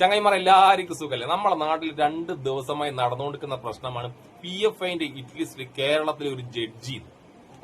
ചങ്ങൈമാർ എല്ലാവർക്കും സുഖല്ലേ നമ്മുടെ നാട്ടിൽ രണ്ട് ദിവസമായി നടന്നുകൊണ്ടിരിക്കുന്ന പ്രശ്നമാണ് പി എഫ് ഐന്റെ ഇറ്റ്ലിസ്റ്റ് കേരളത്തിലെ ഒരു ജഡ്ജി.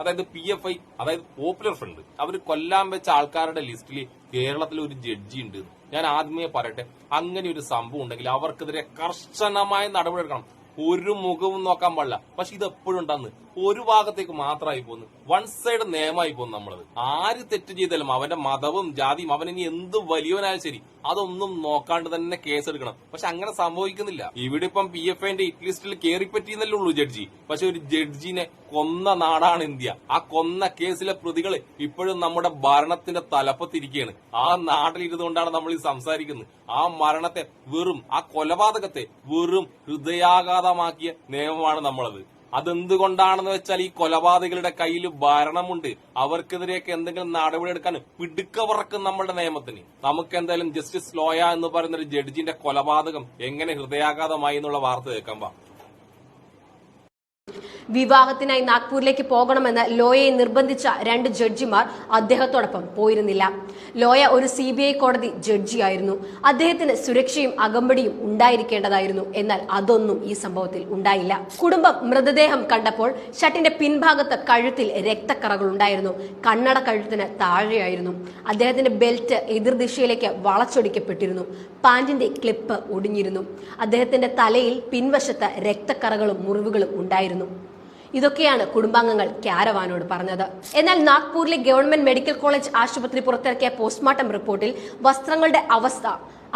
അതായത് പി എഫ് ഐ അതായത് പോപ്പുലർ ഫ്രണ്ട് അവർ കൊല്ലാൻ വെച്ച ആൾക്കാരുടെ ലിസ്റ്റിൽ കേരളത്തിലെ ഒരു ജഡ്ജി ഉണ്ട്. ഞാൻ ആദ്യമേ പറയട്ടെ അങ്ങനെ ഒരു സംഭവം ഉണ്ടെങ്കിൽ അവർക്കെതിരെ കർശനമായ നടപടിയെടുക്കണം ഒരു മുഖവും നോക്കാൻ പാടില്ല. പക്ഷെ ഇത് എപ്പോഴും ഉണ്ടാന്ന്. ഒരു ഭാഗത്തേക്ക് മാത്രമായി പോകുന്നു. വൺ സൈഡ് നിയമമായി പോകുന്നു നമ്മളത്. ആര് തെറ്റ് ചെയ്താലും അവന്റെ മതവും ജാതിയും അവൻ ഇനി എന്ത് വലിയവനായാലും ശരി അതൊന്നും നോക്കാണ്ട് തന്നെ കേസെടുക്കണം പക്ഷെ അങ്ങനെ സംഭവിക്കുന്നില്ല. ഇവിടെ ഇപ്പം പി എഫ് ഐന്റെ ഇറ്റ് ലിസ്റ്റിൽ കയറിപ്പറ്റിയെന്നല്ലേ ഉള്ളൂ ജഡ്ജി പക്ഷെ ഒരു ജഡ്ജിനെ കൊന്ന നാടാണ് ഇന്ത്യ. ആ കൊന്ന കേസിലെ പ്രതികൾ ഇപ്പോഴും നമ്മുടെ ഭരണത്തിന്റെ തലപ്പത്തിരിക്കുകയാണ് ആ നാട്ടിലിരുന്നുകൊണ്ടാണ് നമ്മൾ ഈ സംസാരിക്കുന്നത്. ആ മരണത്തെ വെറും ആ കൊലപാതകത്തെ വെറും ഹൃദയാഘാതമാക്കിയ നിയമമാണ് നമ്മളത്. അതെന്തുകൊണ്ടാണെന്ന് വെച്ചാൽ ഈ കൊലപാതകളുടെ കയ്യിൽ ഭരണമുണ്ട്. അവർക്കെതിരെയൊക്കെ എന്തെങ്കിലും നടപടിയെടുക്കാൻ പിടുക്കവറക്കും നമ്മുടെ നിയമത്തിന്. നമുക്ക് എന്തായാലും ജസ്റ്റിസ് ലോയ എന്ന് പറയുന്ന ഒരു ജഡ്ജിന്റെ കൊലപാതകം എങ്ങനെ ഹൃദയാഘാതമായി എന്നുള്ള വാർത്ത കേൾക്കാൻ വിവാഹത്തിനായി നാഗ്പൂരിലേക്ക് പോകണമെന്ന് ലോയയെ നിർബന്ധിച്ച രണ്ട് ജഡ്ജിമാർ അദ്ദേഹത്തോടൊപ്പം പോയിരുന്നില്ല. ലോയ ഒരു സി ബി ഐ കോടതി ജഡ്ജിയായിരുന്നു. അദ്ദേഹത്തിന് സുരക്ഷയും അകമ്പടിയും ഉണ്ടായിരിക്കേണ്ടതായിരുന്നു. എന്നാൽ അതൊന്നും ഈ സംഭവത്തിൽ ഉണ്ടായില്ല. കുടുംബം മൃതദേഹം കണ്ടപ്പോൾ ഷട്ടിന്റെ പിൻഭാഗത്ത് കഴുത്തിൽ രക്തക്കറകൾ ഉണ്ടായിരുന്നു. കണ്ണട കഴുത്തിന് താഴെയായിരുന്നു. അദ്ദേഹത്തിന്റെ ബെൽറ്റ് എതിർദിശയിലേക്ക് വളച്ചൊടിക്കപ്പെട്ടിരുന്നു. പാന്റിന്റെ ക്ലിപ്പ് ഒടിഞ്ഞിരുന്നു. അദ്ദേഹത്തിന്റെ തലയിൽ പിൻവശത്ത് രക്തക്കറകളും മുറിവുകളും ഉണ്ടായിരുന്നു. ഇതൊക്കെയാണ് കുടുംബാംഗങ്ങൾ ക്യാരവാനോട് പറഞ്ഞത്. എന്നാൽ നാഗ്പൂരിലെ ഗവൺമെന്റ് മെഡിക്കൽ കോളേജ് ആശുപത്രി പുറത്തിറക്കിയ പോസ്റ്റ്മോർട്ടം റിപ്പോർട്ടിൽ വസ്ത്രങ്ങളുടെ അവസ്ഥ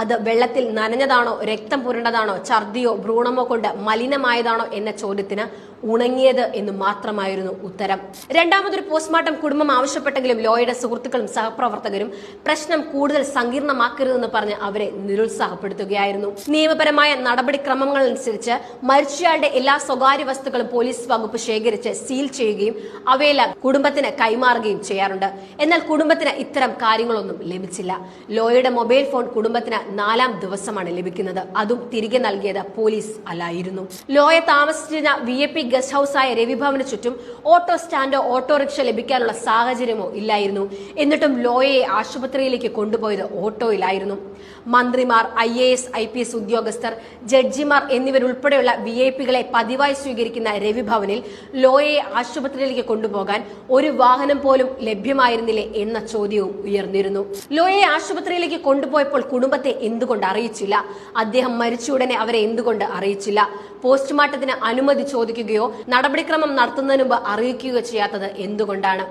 അത് വെള്ളത്തിൽ നനഞ്ഞതാണോ രക്തം പുരണ്ടതാണോ ഛർദിയോ ഭ്രൂണമോ കൊണ്ട് മലിനമായതാണോ എന്ന ചോദ്യത്തിന് ഉണങ്ങിയത് എന്ന് മാത്രമായിരുന്നു ഉത്തരം. രണ്ടാമതൊരു പോസ്റ്റ്മോർട്ടം കുടുംബം ആവശ്യപ്പെട്ടെങ്കിലും ലോയുടെ സുഹൃത്തുക്കളും സഹപ്രവർത്തകരും പ്രശ്നം കൂടുതൽ സങ്കീർണമാക്കരുതെന്ന് പറഞ്ഞ് അവരെ നിരുത്സാഹപ്പെടുത്തുകയായിരുന്നു. നിയമപരമായ നടപടിക്രമങ്ങൾ അനുസരിച്ച് മരിച്ചയാളുടെ എല്ലാ സ്വകാര്യ വസ്തുക്കളും പോലീസ് വകുപ്പ് ശേഖരിച്ച് സീൽ ചെയ്യുകയും അവയെല്ലാം കുടുംബത്തിന് കൈമാറുകയും ചെയ്യാറുണ്ട്. എന്നാൽ കുടുംബത്തിന് ഇത്തരം കാര്യങ്ങളൊന്നും ലഭിച്ചില്ല. ലോയുടെ മൊബൈൽ ഫോൺ കുടുംബത്തിന് നാലാം ദിവസമാണ് ലഭിക്കുന്നത്. അതും തിരികെ നൽകിയത് പോലീസ് അല്ലായിരുന്നു. ലോയ താമസിച്ചിരുന്ന വി എ പി ഗസ്റ്റ് ഹൌസായ രവിഭവന് ചുറ്റും ഓട്ടോ സ്റ്റാൻഡോ ഓട്ടോറിക്ഷ ലഭിക്കാനുള്ള സാഹചര്യമോ ഇല്ലായിരുന്നു. എന്നിട്ടും ലോയയെ ആശുപത്രിയിലേക്ക് കൊണ്ടുപോയത് ഓട്ടോയിലായിരുന്നു. മന്ത്രിമാർ I A S I P S ഉദ്യോഗസ്ഥർ ജഡ്ജിമാർ എന്നിവരുൾപ്പെടെയുള്ള വി ഐ പികളെ പതിവായി സ്വീകരിക്കുന്ന രവിഭവനിൽ ലോയയെ ആശുപത്രിയിലേക്ക് കൊണ്ടുപോകാൻ ഒരു വാഹനം പോലും ലഭ്യമായിരുന്നില്ലേ എന്ന ചോദ്യവും ഉയർന്നിരുന്നു. ലോയയെ ആശുപത്രിയിലേക്ക് കൊണ്ടുപോയപ്പോൾ കുടുംബത്തെ എന്തുകൊണ്ട് അറിയിച്ചില്ല? അദ്ദേഹം മരിച്ച ഉടനെ അവരെ എന്തുകൊണ്ട് അറിയിച്ചില്ല? പോസ്റ്റ്മോർട്ടത്തിന് അനുമതി ചോദിക്കുകയോ നടപടിക്രമം നടത്തുന്നതിന് മുമ്പ് അറിയിക്കുകയോ ചെയ്യാത്തത് എന്തുകൊണ്ടാണ്?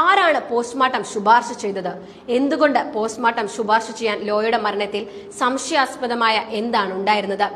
ആരാണ് പോസ്റ്റ്മോർട്ടം ശുപാർശ ചെയ്തത്? എന്തുകൊണ്ട് പോസ്റ്റ്മോർട്ടം ശുപാർശ ചെയ്യാൻ ലോയുടെ മരണത്തിൽ സംശയാസ്പദമായ എന്താണ് ഉണ്ടായിരുന്നത്?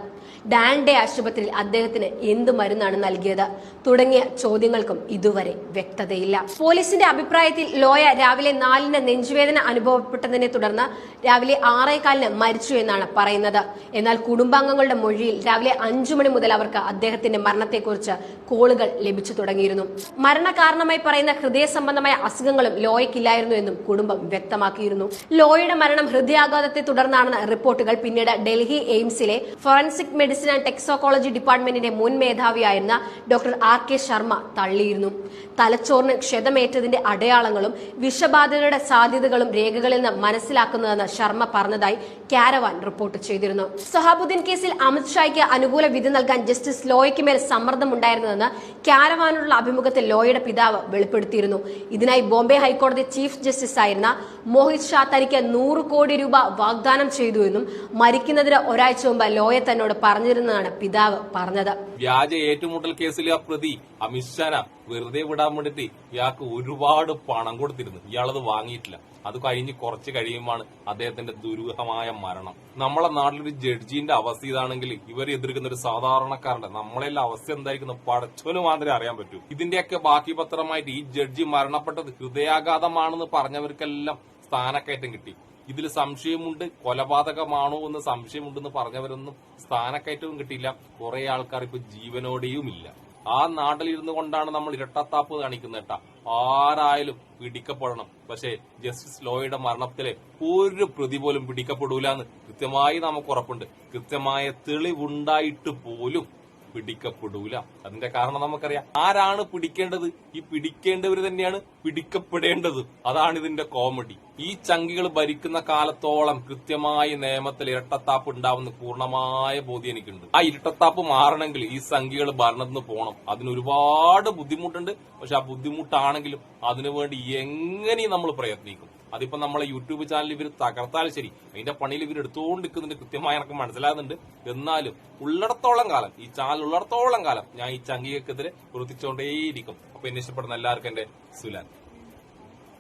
ഡാൻഡെ ആശുപത്രിയിൽ അദ്ദേഹത്തിന് എന്ത് മരുന്നാണ് നൽകിയത്? തുടങ്ങിയ ചോദ്യങ്ങൾക്കും ഇതുവരെ വ്യക്തതയില്ല. പോലീസിന്റെ അഭിപ്രായത്തിൽ ലോയ രാവിലെ നാലിന് നെഞ്ചുവേദന അനുഭവപ്പെട്ടതിനെ തുടർന്ന് രാവിലെ ആറേകാലിന് മരിച്ചു എന്നാണ് പറയുന്നത്. എന്നാൽ കുടുംബാംഗങ്ങളുടെ മൊഴിയിൽ രാവിലെ അഞ്ചു മണി മുതൽ അവർക്ക് അദ്ദേഹത്തിന്റെ മരണത്തെക്കുറിച്ച് കോളുകൾ ലഭിച്ചു തുടങ്ങിയിരുന്നു. മരണകാരണമായി പറയുന്ന ഹൃദയ സംബന്ധമായ അസുഖങ്ങളും ലോയയ്ക്കില്ലായിരുന്നു എന്നും കുടുംബം വ്യക്തമാക്കിയിരുന്നു. ലോയയുടെ മരണം ഹൃദയാഘാതത്തെ തുടർന്നാണെന്ന റിപ്പോർട്ടുകൾ പിന്നീട് ഡൽഹി എയിംസിലെ ഫോറൻസിക് മെഡിസിൻ ആൻഡ് ടെക്സോക്കോളജി ഡിപ്പാർട്ട്മെന്റിന്റെ മുൻ മേധാവിയായിരുന്ന ഡോക്ടർ ആർ കെ ശർമ്മ തള്ളിയിരുന്നു. തലച്ചോറിന് ക്ഷതമേറ്റതിന്റെ അടയാളങ്ങളും വിഷബാധിതരുടെ സാധ്യതകളും രേഖകളിൽ നിന്ന് മനസ്സിലാക്കുന്നതെന്ന് ശർമ്മ പറഞ്ഞതായി കാരവാൻ റിപ്പോർട്ട് ചെയ്തിരുന്നു. സഹാബുദ്ദീൻ കേസിൽ അമിത്ഷായ്ക്ക് അനുകൂല വിധി നൽകാൻ ജസ്റ്റിസ് ലോയയ്ക്ക് മേൽ സമ്മർദ്ദമുണ്ടായിരുന്നുവെന്ന് കാരവാനുള്ള അഭിമുഖത്തിൽ ലോയയുടെ പിതാവ് വെളിപ്പെടുത്തിയിരുന്നു. ഇതിനായി ബോംബെ ഹൈക്കോടതി ചീഫ് ജസ്റ്റിസ് ആയിരുന്ന മോഹിത് ഷാ തനിക്ക് നൂറ് കോടി രൂപ വാഗ്ദാനം ചെയ്തു എന്നും മരിക്കുന്നതിന് ഒരാഴ്ച മുമ്പ് ലോയ തന്നോട് പറഞ്ഞിരുന്നതാണ് പിതാവ് പറഞ്ഞത്. വ്യാജ ഏറ്റുമുട്ടൽ കേസിലെ ആ പ്രതി അമിത്ഷാന വെറുതെ വിടാൻ വേണ്ടിട്ട് ഇയാൾക്ക് ഒരുപാട് പണം കൊടുത്തിരുന്നു. ഇയാളത് വാങ്ങിയിട്ടില്ല. അത് കഴിഞ്ഞ് കുറച്ച് കഴിയുമ്പോൾ അദ്ദേഹത്തിന്റെ ദുരൂഹമായ മരണം. നമ്മളെ നാട്ടിലൊരു ജഡ്ജിന്റെ അവസ്ഥ ഇതാണെങ്കിൽ ഇവർ എതിർക്കുന്ന ഒരു സാധാരണക്കാരന്റെ നമ്മളെല്ലാം അവസ്ഥ എന്തായിരിക്കുന്നു? പടച്ചോന് മാത്രമേ അറിയാൻ പറ്റൂ. ഇതിന്റെയൊക്കെ ബാക്കി പത്രമായിട്ട് ഈ ജഡ്ജി മരണപ്പെട്ടത് ഹൃദയാഘാതമാണെന്ന് പറഞ്ഞവർക്കെല്ലാം സ്ഥാനക്കയറ്റം കിട്ടി. ഇതിൽ സംശയമുണ്ട് കൊലപാതകമാണോ എന്ന് സംശയമുണ്ടെന്ന് പറഞ്ഞവരൊന്നും സ്ഥാനക്കയറ്റവും കിട്ടിയില്ല. കുറെ ആൾക്കാർ ഇപ്പൊ ജീവനോടെയും ഇല്ല ആ നാട്ടിലിരുന്നു കൊണ്ടാണ് നമ്മൾ ഇരട്ടത്താപ്പ് കാണിക്കുന്നത് കേട്ടാ. ആരായാലും പിടിക്കപ്പെടണം. പക്ഷേ ജസ്റ്റിസ് ലോയുടെ മരണത്തിലെ ഒരു പ്രതി പോലും പിടിക്കപ്പെടൂല എന്ന് കൃത്യമായി നമുക്ക് ഉറപ്പുണ്ട്. കൃത്യമായ തെളിവുണ്ടായിട്ട് പോലും പിടിക്കപ്പെടൂല. അതിന്റെ കാരണം നമുക്കറിയാം. ആരാണ് പിടിക്കേണ്ടത്? ഈ പിടിക്കേണ്ടവർ തന്നെയാണ് പിടിക്കപ്പെടേണ്ടത്. അതാണ് ഇതിന്റെ കോമഡി. ഈ ചങ്കികൾ ഭരിക്കുന്ന കാലത്തോളം കൃത്യമായി നിയമത്തിൽ ഇരട്ടത്താപ്പ് ഉണ്ടാവുന്ന പൂർണമായ ബോധ്യം എനിക്കുണ്ട്. ആ ഇരട്ടത്താപ്പ് മാറണമെങ്കിൽ ഈ സംഖ്യകൾ ഭരണത്തിന് പോകണം അതിന് ഒരുപാട് ബുദ്ധിമുട്ടുണ്ട്. പക്ഷെ ആ ബുദ്ധിമുട്ടാണെങ്കിലും അതിനുവേണ്ടി എങ്ങനെയും നമ്മൾ പ്രയത്നിക്കും. അതിപ്പോ നമ്മളെ യൂട്യൂബ് ചാനൽ ഇവർ തകർത്താൽ ശരി. അതിന്റെ പണിയിൽ ഇവർ എടുത്തുകൊണ്ടിരിക്കുന്നുണ്ട് കൃത്യമായി എനിക്ക് മനസ്സിലാകുന്നുണ്ട്. എന്നാലും ഉള്ളിടത്തോളം കാലം ഈ ചാനൽ ഉള്ളിടത്തോളം കാലം ഞാൻ ഈ ചങ്കികൾക്കെതിരെ വൃത്തിച്ചുകൊണ്ടേയിരിക്കും അപ്പൊ എന്നെ ഇഷ്ടപ്പെടുന്ന എല്ലാവർക്കും എന്റെ സുലാൻ.